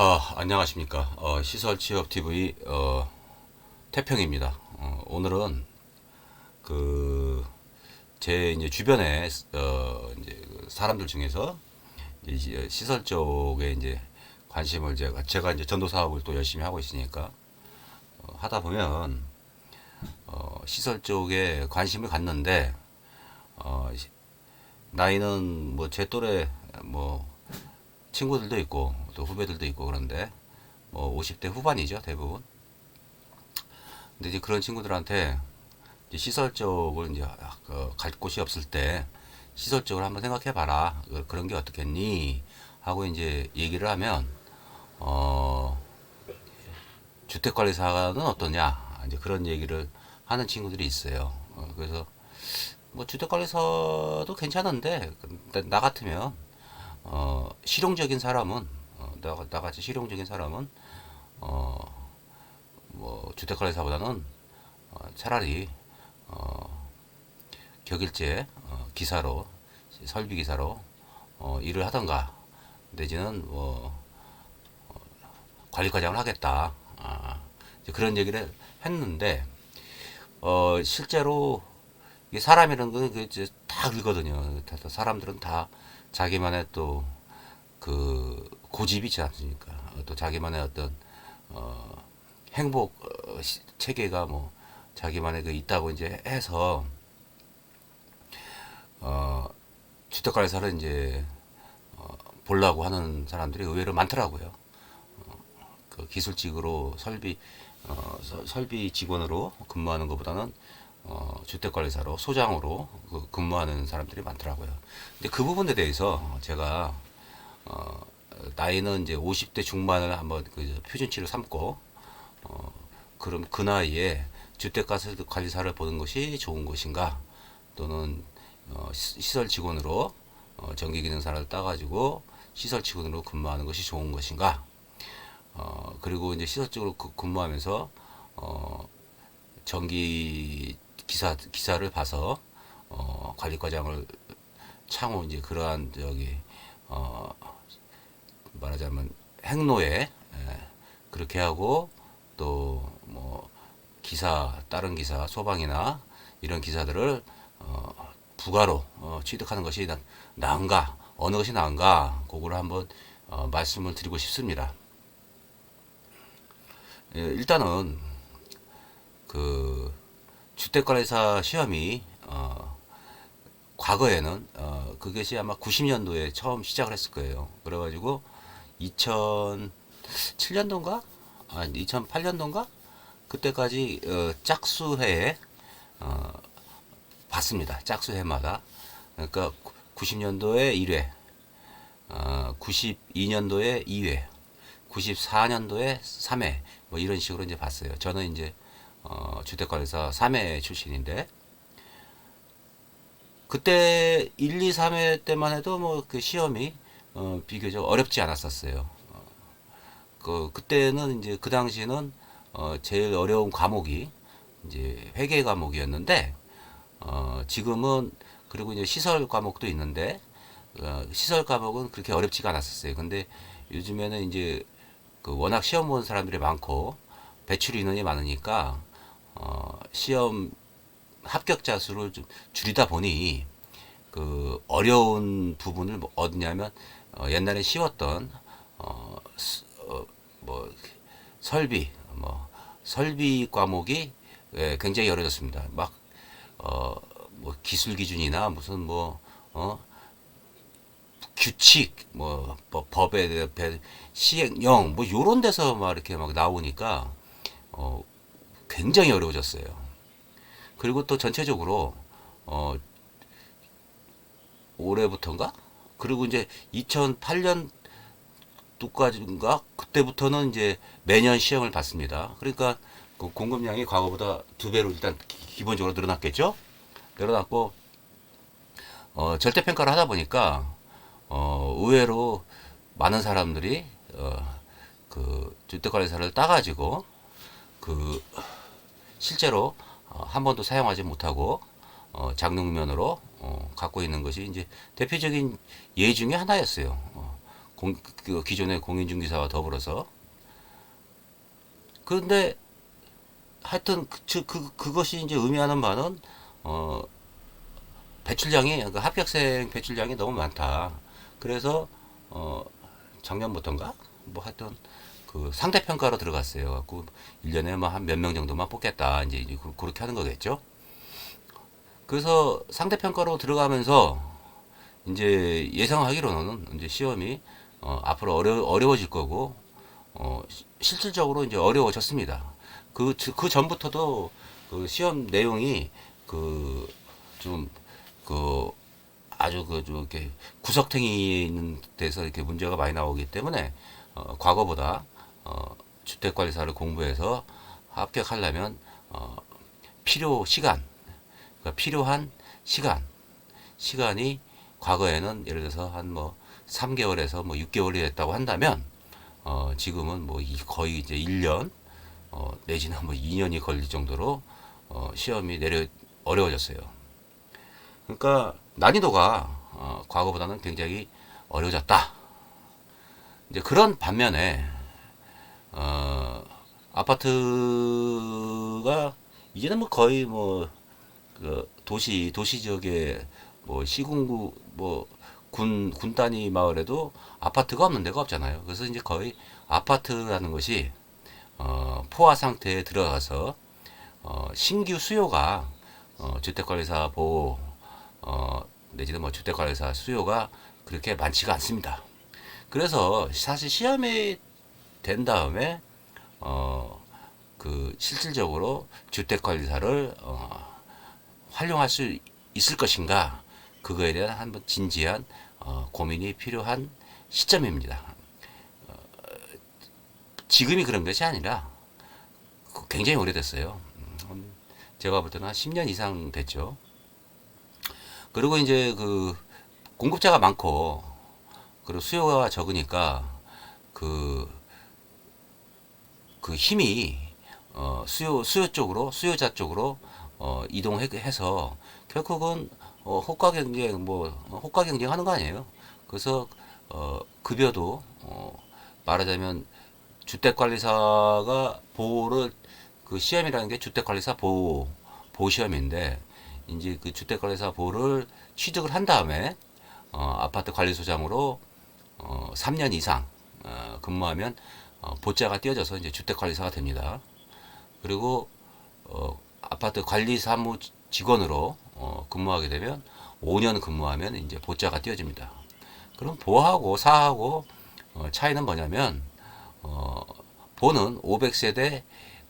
아, 안녕하십니까. 어, 시설 취업 TV 어, 태평입니다. 어, 오늘은 그 제 이제 주변에 어, 이제 그 사람들 중에서 이제 시설 쪽에 이제 관심을 제가 제가 이제 전도 사업을 또 열심히 하고 있으니까 어, 하다 보면 어, 시설 쪽에 관심을 갖는데 어, 시- 나이는 뭐 제 또래 뭐 친구들도 있고 또 후배들도 있고 그런데 뭐 50대 후반이죠 대부분. 근데 이제 그런 친구들한테 이제 시설 쪽을 이제 그갈 곳이 없을 때 시설 쪽을 한번 생각해 봐라 그- 그런 게 어떻겠니 하고 이제 얘기를 하면 어 주택관리사는 어떠냐 이제 그런 얘기를 하는 친구들이 있어요. 어, 그래서 뭐 주택관리사도 괜찮은데 나 같으면 어, 실용적인 사람은 어, 나, 나같이 실용적인 사람은 어, 뭐 주택관리사보다는 어, 차라리 어, 격일제 어, 기사로 설비 기사로 어, 일을 하던가 내지는 뭐 어, 관리과장을 하겠다 아, 이제 그런 얘기를 했는데 어, 실제로 이게 사람이라는 건그 이제 다 그거든요. 사람들은 다 자기만의 또 그 고집이 있지 않습니까? 어, 또 자기만의 어떤 어 행복 어, 시- 체계가 뭐 자기만의 그 있다고 이제 해서 어 주택관리사를 이제 어 보려고 하는 사람들이 의외로 많더라고요. 어, 그 기술직으로 설비 어 서- 설비 직원으로 근무하는 것보다는 어, 주택관리사로 소장으로 그 근무하는 사람들이 많더라고요. 근데 그 부분에 대해서 제가 어, 나이는 이제 50대 중반을 한번 그 표준치를 삼고 어, 그럼 그 나이에 주택관리사를 보는 것이 좋은 것인가 또는 어, 시- 시설 직원으로 어, 전기기능사를 따가지고 시설 직원으로 근무하는 것이 좋은 것인가 어, 그리고 이제 시설 쪽으로 그- 근무하면서 어, 전기 기사 기사를 봐서 어, 관리과장을 창호 이제 그러한 저기 어, 말하자면 행로에 예, 그렇게 하고 또 뭐 기사 다른 기사 소방이나 이런 기사들을 어, 부가로 어, 취득하는 것이 나, 나은가 어느 것이 나은가 그거를 한번 어, 말씀을 드리고 싶습니다. 예, 일단은 그 주택관리사 시험이 어, 과거에는 어, 그것이 아마 90년도에 처음 시작을 했을 거예요. 그래가지고 2007년도인가? 아, 2008년도인가? 그때까지 어, 짝수회에 어, 봤습니다. 짝수회마다. 그러니까 90년도에 1회, 어, 92년도에 2회, 94년도에 3회, 뭐 이런 식으로 이제 봤어요. 저는 이제 어, 주택관리사 3회 출신인데 그때 1, 2, 3회 때만 해도 뭐 그 시험이 어, 비교적 어렵지 않았었어요. 어, 그 그때는 이제 그 당시에는 어, 제일 어려운 과목이 이제 회계 과목이었는데 어, 지금은 그리고 이제 시설 과목도 있는데 어, 시설 과목은 그렇게 어렵지가 않았었어요. 근데 요즘에는 이제 그 워낙 시험 보는 사람들이 많고 배출 인원이 많으니까 어, 시험 합격자 수를 좀 줄이다 보니 그 어려운 부분을 뭐 어디냐면 어, 옛날에 쉬웠던 어, 스- 어, 뭐 설비 뭐 설비 과목이 예, 굉장히 어려졌습니다. 막 어, 뭐 기술 기준이나 무슨 뭐 어, 규칙 뭐, 뭐 법에 배- 시행령 뭐 요런 데서 막 이렇게 막 나오니까 어, 굉장히 어려워졌어요. 그리고 또 전체적으로 어 올해부터인가? 그리고 이제 2008년 도까지인가 그때부터는 이제 매년 시험을 받습니다. 그러니까 그 공급량이 과거보다 두 배로 일단 기- 기본적으로 늘어났겠죠? 늘어났고 어 절대 평가를 하다 보니까 어 의외로 많은 사람들이 어 그 주택관리사를 따가지고 그 실제로 어, 한 번도 사용하지 못하고 어, 장롱면으로 어, 갖고 있는 것이 이제 대표적인 예 중에 하나였어요. 어, 공, 그 기존의 공인중개사와 더불어서 그런데 하여튼 그, 저- 그 그것이 이제 의미하는 바는 어 배출량이 그 합격생 배출량이 너무 많다. 그래서 어 작년부터인가 뭐 하여튼 그 상대 평가로 들어갔어요. 갖고 1년에 뭐 한 몇 명 정도만 뽑겠다. 이제 그- 그렇게 하는 거겠죠. 그래서 상대 평가로 들어가면서 이제 예상하기로는 이제 시험이 어, 앞으로 어려, 어려워질 거고 어, 시- 실질적으로 이제 어려워졌습니다. 그, 저- 그 전부터도 그 시험 내용이 그, 좀, 그, 아주 그, 좀 이렇게 구석탱이 있는 데서 이렇게 문제가 많이 나오기 때문에, 어, 과거보다, 어, 주택관리사를 공부해서 합격하려면, 어, 필요 시간, 그러니까 필요한 시간, 시간이 과거에는 예를 들어서 한 뭐 3개월에서 뭐 6개월이 됐다고 한다면 어 지금은 뭐 이- 거의 이제 1년 어 내지는 뭐 2년이 걸릴 정도로 어 시험이 내려 어려워졌어요. 그러니까 난이도가 어 과거보다는 굉장히 어려워졌다. 이제 그런 반면에 어 아파트가 이제는 뭐 거의 뭐 그 도시 도시 지역에 뭐 시군구 뭐 군 군 단위 마을에도 아파트가 없는 데가 없잖아요. 그래서 이제 거의 아파트라는 것이 어 포화 상태에 들어가서 어 신규 수요가 어 주택관리사 보호 어 내지는 뭐 주택관리사 수요가 그렇게 많지가 않습니다. 그래서 사실 시험이 된 다음에 어 그 실질적으로 주택 관리사를 어 활용할 수 있을 것인가 그거에 대한 한번 진지한 어, 고민이 필요한 시점입니다. 어, 지금이 그런 것이 아니라 그 굉장히 오래됐어요. 음, 제가 볼 때는 한 10년 이상 됐죠. 그리고 이제 그 공급자가 많고 그리고 수요가 적으니까 그, 그 힘이 어, 수요, 수요 쪽으로, 수요자 쪽으로 어, 이동해서 결국은 어, 호가 경쟁 뭐 어, 호가 경쟁하는 거 아니에요. 그래서 어, 급여도 어, 말하자면 주택관리사가 보호를 그 시험이라는 게 주택관리사 보호 보호 시험인데 이제 그 주택관리사 보호를 취득을 한 다음에 어, 아파트 관리소장으로 어, 3년 이상 어, 근무하면 어, 보자가 띄어져서 이제 주택관리사가 됩니다. 그리고 어, 아파트 관리 사무 직원으로 어, 근무하게 되면 5년 근무하면 이제 보자가 띄어집니다. 그럼 보하고 사하고 어, 차이는 뭐냐면 어, 보는 500세대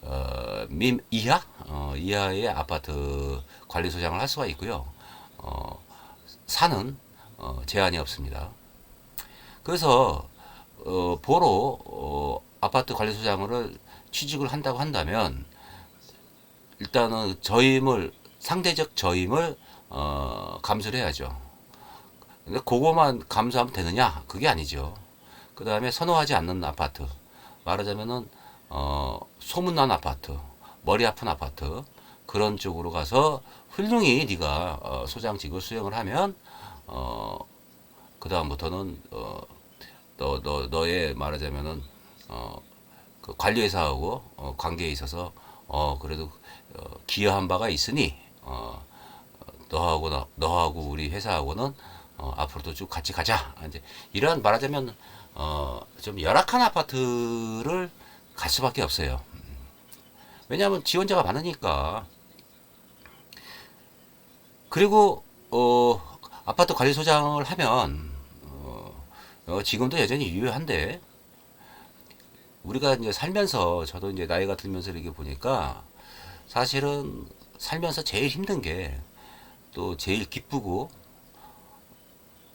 어, 미 이하 어, 이하의 아파트 관리 소장을 할 수가 있고요. 어, 사는 어, 제한이 없습니다. 그래서 어, 보로 어, 아파트 관리소장을 취직을 한다고 한다면 일단은 저임을 상대적 저임을 어, 감수를 해야죠. 근데 그거만 감수하면 되느냐? 그게 아니죠. 그 다음에 선호하지 않는 아파트, 말하자면은 어, 소문난 아파트, 머리 아픈 아파트 그런 쪽으로 가서 훌륭히 네가 어, 소장직을 수행을 하면 어, 그 다음부터는 어, 너, 너, 너의 말하자면은 어, 그 관리회사하고 어, 관계에 있어서 어, 그래도 어, 기여한 바가 있으니 어, 어, 너하고 나, 너하고 우리 회사하고는 어, 앞으로도 쭉 같이 가자. 이제 이런 말하자면 어, 좀 열악한 아파트를 갈 수밖에 없어요. 왜냐하면 지원자가 많으니까. 그리고 어, 아파트 관리소장을 하면 어, 어, 지금도 여전히 유효한데 우리가 이제 살면서 저도 이제 나이가 들면서 이렇게 보니까 사실은 살면서 제일 힘든 게 또 제일 기쁘고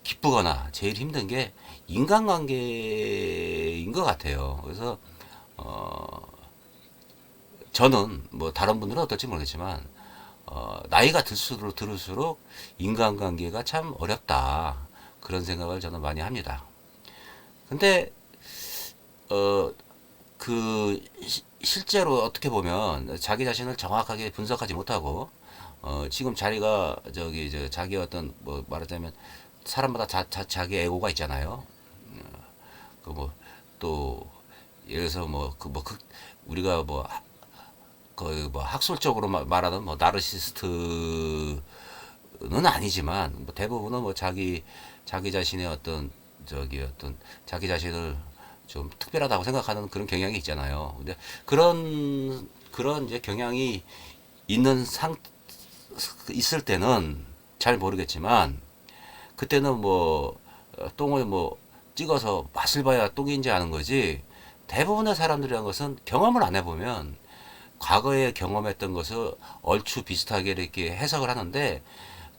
기쁘거나 제일 힘든 게 인간관계인 것 같아요. 그래서 어 저는 뭐 다른 분들은 어떨지 모르겠지만 어 나이가 들수록 들을수록 인간관계가 참 어렵다 그런 생각을 저는 많이 합니다. 근데 어 그 실제로 어떻게 보면 자기 자신을 정확하게 분석하지 못하고 어 지금 자기가 저기 저 자기 어떤 뭐 말하자면 사람마다 자, 자 자기 에고가 있잖아요. 어, 또 예를 들어서 뭐 그뭐 우리가 뭐 거의 뭐 학술적으로 마- 말하는 뭐 나르시스트는 아니지만 뭐 대부분은 뭐 자기 자기 자신의 어떤 저기 어떤 자기 자신을 좀 특별하다고 생각하는 그런 경향이 있잖아요. 근데 그런 그런 이제 경향이 있는 상 있을 때는 잘 모르겠지만 그때는 뭐 어, 똥을 뭐 찍어서 맛을 봐야 똥인지 아는 거지 대부분의 사람들이란 것은 경험을 안 해보면 과거에 경험했던 것을 얼추 비슷하게 이렇게 해석을 하는데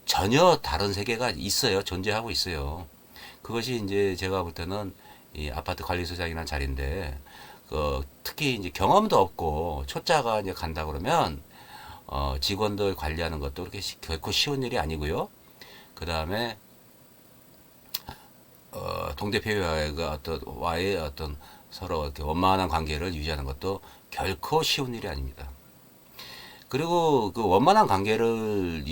전혀 다른 세계가 있어요 존재하고 있어요 그것이 이제 제가 볼 때는 이 아파트 관리소장이라는 자리인데 그 특히 이제 경험도 없고 초짜가 이제 간다 그러면 어 직원들 관리하는 것도 그렇게 시- 결코 쉬운 일이 아니고요 그 다음에 어, 동대표와의 그 어떤 와의 어떤 서로 이렇게 원만한 관계를 유지하는 것도 결코 쉬운 일이 아닙니다. 그리고 그 원만한 관계를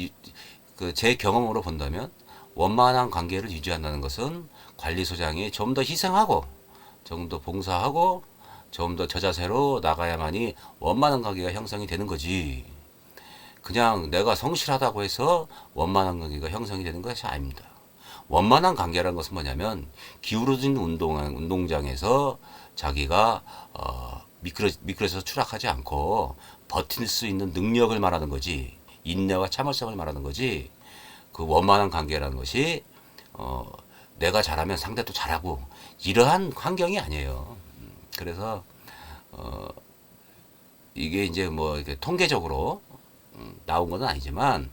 그 제 경험으로 본다면 원만한 관계를 유지한다는 것은 관리소장이 좀 더 희생하고 좀 더 봉사하고 좀 더 저자세로 나가야만이 원만한 관계가 형성이 되는 거지. 그냥 내가 성실하다고 해서 원만한 관계가 형성이 되는 것이 아닙니다. 원만한 관계라는 것은 뭐냐면 기울어진 운동 운동장에서 자기가 어, 미끄러 미끄러져서 추락하지 않고 버틸 수 있는 능력을 말하는 거지 인내와 참을성을 말하는 거지 그 원만한 관계라는 것이 어, 내가 잘하면 상대도 잘하고 이러한 환경이 아니에요. 음, 그래서 어, 이게 이제 뭐 이렇게 통계적으로 음, 나온 건 아니지만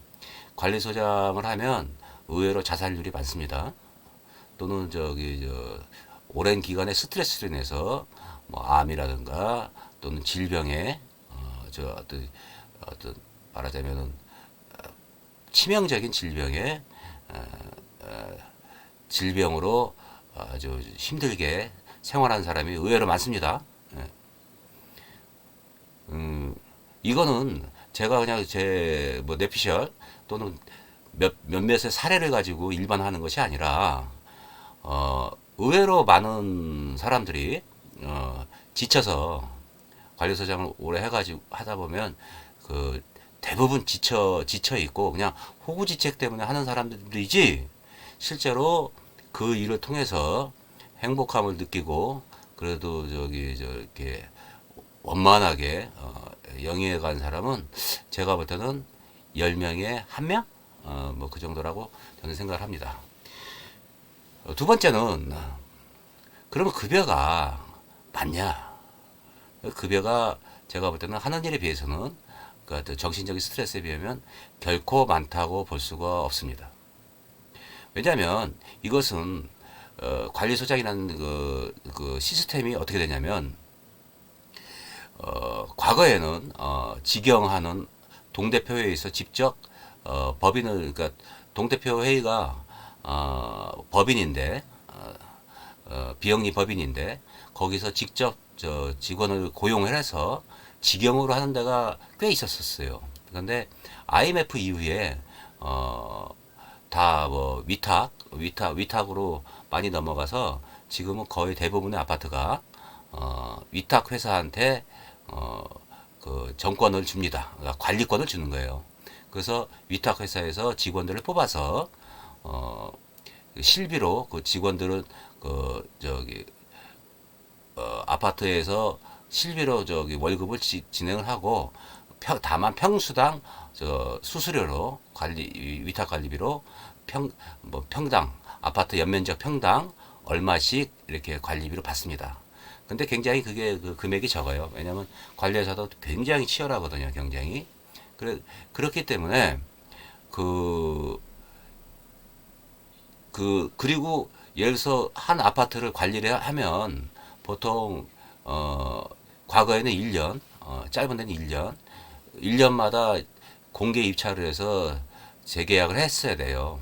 관리소장을 하면 의외로 자살률이 많습니다. 또는 저기 저 오랜 기간의 스트레스로 인해서 뭐 암이라든가 또는 질병에 어저 어떤 어떤 말하자면은 어, 치명적인 질병에 어, 어, 질병으로 아주 힘들게 생활하는 사람이 의외로 많습니다. 예. 음, 이거는 제가 그냥 제 뭐 내피셜 또는 몇, 몇몇의 사례를 가지고 일반화하는 것이 아니라 어, 의외로 많은 사람들이 어, 지쳐서 관리소장을 오래 해가지고 하다 보면 그 대부분 지쳐 지쳐 있고 그냥 호구지책 때문에 하는 사람들이지 실제로 그 일을 통해서 행복함을 느끼고 그래도 저기 저렇게 원만하게 어, 영위해 간 사람은 제가 볼 때는 10명에 한 명? 어, 뭐 그 정도라고 저는 생각을 합니다. 어, 두 번째는 그러면 급여가 많냐? 급여가 제가 볼 때는 하는 일에 비해서는 그 정신적인 스트레스에 비하면 결코 많다고 볼 수가 없습니다. 왜냐하면 이것은 어, 관리소장이라는 그, 그 시스템이 어떻게 되냐면 어, 과거에는 어, 직영하는 동대표회의에서 직접 어, 법인을 그러니까 동대표 회의가 어, 법인인데 어, 어, 비영리 법인인데 거기서 직접 저 직원을 고용을 해서 직영으로 하는 데가 꽤 있었었어요. 그런데 IMF 이후에 어, 다 뭐 위탁, 위탁, 위탁으로 많이 넘어가서 지금은 거의 대부분의 아파트가 어, 위탁 회사한테 어, 그 정권을 줍니다. 그러니까 관리권을 주는 거예요. 그래서 위탁 회사에서 직원들을 뽑아서 어, 그 실비로 그 직원들은 그 저기 어, 아파트에서 실비로 저기 월급을 지, 진행을 하고 평, 다만 평수당 저 수수료로 관리 위탁 관리비로 평 뭐 평당 아파트 연면적 평당 얼마씩 이렇게 관리비로 받습니다. 근데 굉장히 그게 그 금액이 적어요. 왜냐하면 관리회사도 굉장히 치열하거든요, 경쟁이. 그래 그렇기 때문에 그그 그리고 예를 들어서 한 아파트를 관리를 하면 보통 어 과거에는 1년 어 짧은 데는 1년 1년마다 공개 입찰을 해서 재계약을 했어야 돼요.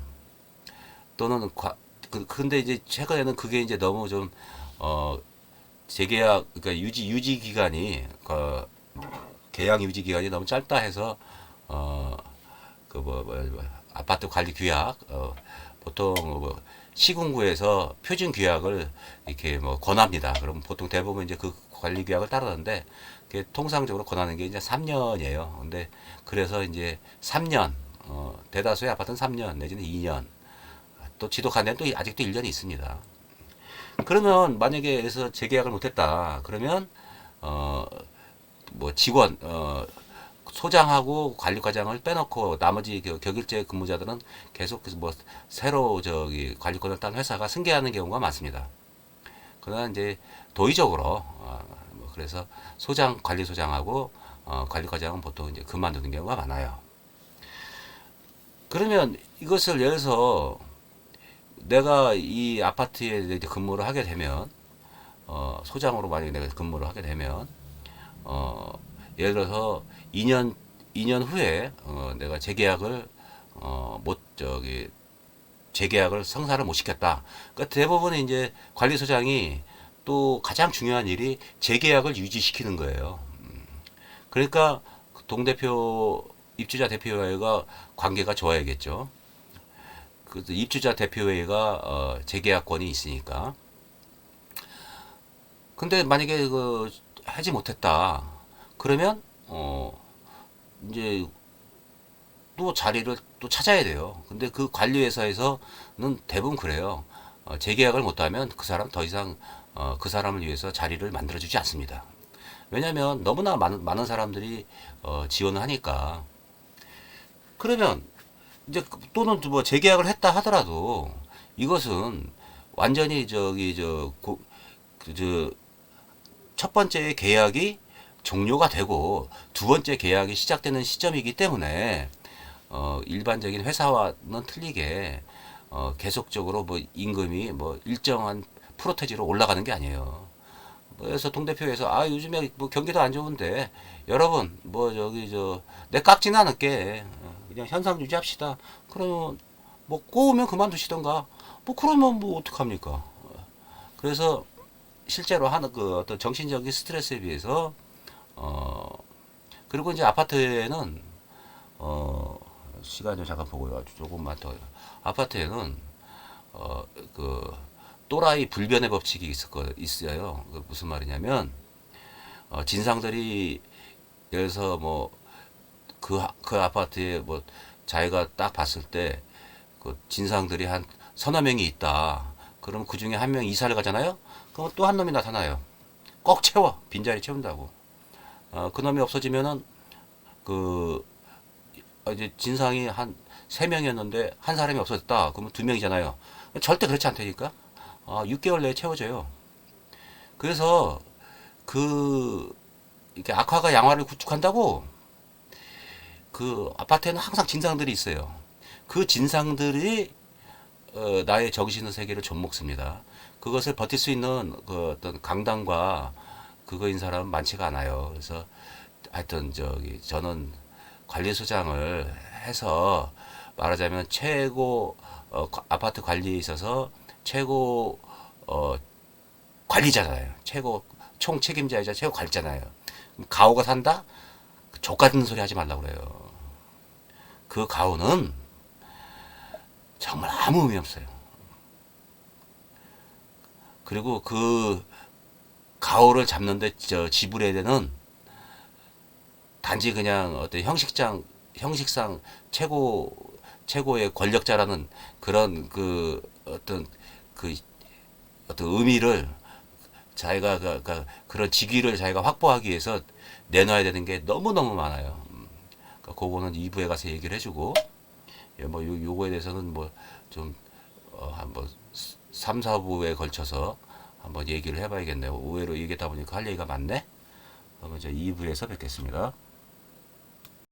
또는 과, 그, 근데 이제 최근에는 그게 이제 너무 좀 어 재계약 그러니까 유지 유지 기간이 그 계약 유지 기간이 너무 짧다 해서 어 그 뭐 뭐, 뭐, 아파트 관리 규약 어 보통 뭐 시군구에서 표준 규약을 이렇게 뭐 권합니다. 그럼 보통 대부분 이제 그 관리 규약을 따르는데 그게 통상적으로 권하는 게 이제 3년이에요. 근데 그래서 이제 3년 어, 대다수의 아파트는 3년 내지는 2년 또 지독한 데는 또 아직도 1년이 있습니다. 그러면 만약에 그래서 재계약을 못했다. 그러면 어 뭐 직원 어 소장하고 관리과장을 빼놓고 나머지 그 격일제 근무자들은 계속 뭐 새로 저기 관리권을 딴 회사가 승계하는 경우가 많습니다. 그러나 이제 도의적으로 어, 뭐 그래서 소장 관리소장하고 어, 관리 과장은 보통 이제 그만두는 경우가 많아요. 그러면 이것을 예를 들어서 내가 이 아파트에 근무를 하게 되면 어, 소장으로 만약에 내가 근무를 하게 되면 어, 예를 들어서 2년 2년 후에 어, 내가 재계약을 어, 못 저기 재계약을 성사를 못 시켰다. 그러니까 대부분 이제 관리소장이 또 가장 중요한 일이 재계약을 유지시키는 거예요. 음. 그러니까 동대표 입주자 대표회가 관계가 좋아야겠죠. 그 입주자 대표회가 어, 재계약권이 있으니까. 근데 만약에 그 하지 못했다. 그러면 어 이제 또 자리를 또 찾아야 돼요. 근데 그 관리회사에서는 대부분 그래요. 어, 재계약을 못하면 그 사람 더 이상 어, 그 사람을 위해서 자리를 만들어주지 않습니다. 왜냐하면 너무나 많은, 많은 사람들이 어, 지원을 하니까. 그러면 이제 그- 또는 뭐 재계약을 했다 하더라도 이것은 완전히 저기 저 고, 그, 저, 첫 번째 계약이 종료가 되고 두 번째 계약이 시작되는 시점이기 때문에 어, 일반적인 회사와는 틀리게 어, 계속적으로 뭐 임금이 뭐 일정한 프로테지로 올라가는 게 아니에요. 뭐 그래서 동대표에서 아 요즘에 뭐 경기도 안 좋은데 여러분 뭐 저기 저 내 깎지는 않을게 어, 그냥 현상 유지합시다. 그러면 뭐 꼬우면 그만두시던가 뭐 그러면 뭐 어떡합니까? 그래서 실제로 하는 그 어떤 정신적인 스트레스에 비해서 어 그리고 이제 아파트에는 어 시간 좀 잠깐 보고요. 조금만 더 아파트에는 어그 또라이 불변의 법칙이 있었거 있어요. 그 무슨 말이냐면 어 진상들이 예를 들어서 뭐 그 그 아파트에 뭐 자기가 딱 봤을 때 그 진상들이 한 서너 명이 있다. 그럼 그 중에 한 명 이사를 가잖아요. 그럼 또한 놈이 나타나요. 꼭 채워 빈자리 채운다고. 어, 그 놈이 없어지면은 그 어, 이제 진상이 한 세 명이었는데 한 사람이 없어졌다. 그러면 두 명이잖아요. 절대 그렇지 않다니까. 아, 6개월 내에 채워져요. 그래서 그 이렇게 악화가 양화를 구축한다고 그 아파트에는 항상 진상들이 있어요. 그 진상들이 어, 나의 정신의 세계를 좀 먹습니다. 그것을 버틸 수 있는 그 어떤 강당과 그거인 사람은 많지가 않아요. 그래서 하여튼 저기 저는 관리소장을 해서 말하자면 최고 어, 과- 아파트 관리에 있어서 최고 어, 관리자잖아요. 최고 총 책임자이자 최고 관리자잖아요. 가오가 산다? 족 같은 소리 하지 말라고 그래요. 그 가오는 정말 아무 의미 없어요. 그리고 그 가오를 잡는데 저 지불해야 되는 단지 그냥 어떤 형식상 형식상 최고 최고의 권력자라는 그런 그 어떤 그 어떤 의미를 자기가 그, 그, 그런 직위를 자기가 확보하기 위해서 내놔야 되는 게 너무 너무 많아요. 음, 그러니까 그거는 2부에 가서 얘기를 해주고 예, 뭐 요, 요거에 대해서는 뭐좀 어, 한번 3, 4부에 걸쳐서 한번 얘기를 해봐야겠네요. 의외로 얘기하다 보니까 할 얘기가 많네. 그러면 이제 2부에서 뵙겠습니다.